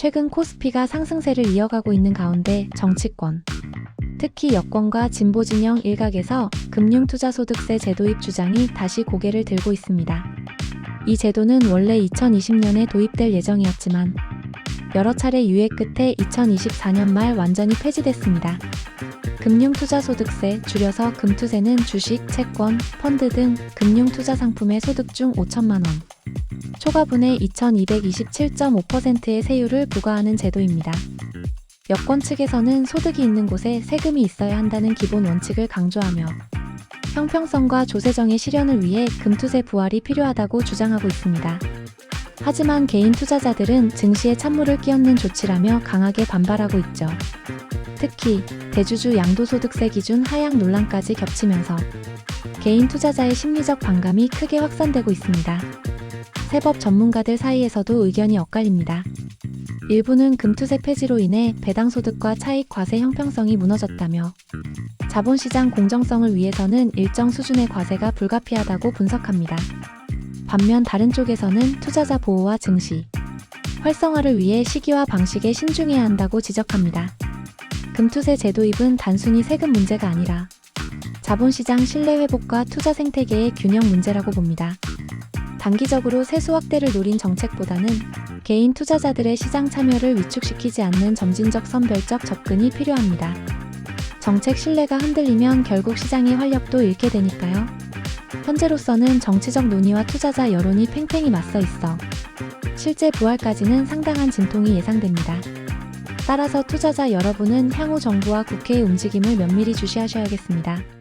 최근 코스피가 상승세를 이어가고 있는 가운데 정치권, 특히 여권과 진보 진영 일각에서 금융투자소득세 제도입 주장이 다시 고개를 들고 있습니다. 이 제도는 원래 2020년에 도입될 예정이었지만 여러 차례 유예 끝에 2024년 말 완전히 폐지됐습니다. 금융투자소득세, 줄여서 금투세는 주식, 채권, 펀드 등 금융투자 상품의 소득 중 5천만 원. 초과분의 2227.5%의 세율을 부과하는 제도입니다. 여권 측에서는 소득이 있는 곳에 세금이 있어야 한다는 기본 원칙을 강조하며 형평성과 조세정의 실현을 위해 금투세 부활이 필요하다고 주장하고 있습니다. 하지만 개인 투자자들은 증시에 찬물을 끼얹는 조치라며 강하게 반발하고 있죠. 특히 대주주 양도소득세 기준 하향 논란까지 겹치면서 개인 투자자의 심리적 반감이 크게 확산되고 있습니다. 세법 전문가들 사이에서도 의견이 엇갈립니다. 일부는 금투세 폐지로 인해 배당 소득과 차익 과세 형평성이 무너졌다며 자본시장 공정성을 위해서는 일정 수준의 과세가 불가피하다고 분석합니다. 반면 다른 쪽에서는 투자자 보호와 증시, 활성화를 위해 시기와 방식에 신중해야 한다고 지적합니다. 금투세 제도입은 단순히 세금 문제가 아니라 자본시장 신뢰 회복과 투자 생태계의 균형 문제라고 봅니다. 단기적으로 세수 확대를 노린 정책보다는 개인 투자자들의 시장 참여를 위축시키지 않는 점진적 선별적 접근이 필요합니다. 정책 신뢰가 흔들리면 결국 시장의 활력도 잃게 되니까요. 현재로서는 정치적 논의와 투자자 여론이 팽팽히 맞서 있어 실제 부활까지는 상당한 진통이 예상됩니다. 따라서 투자자 여러분은 향후 정부와 국회의 움직임을 면밀히 주시하셔야겠습니다.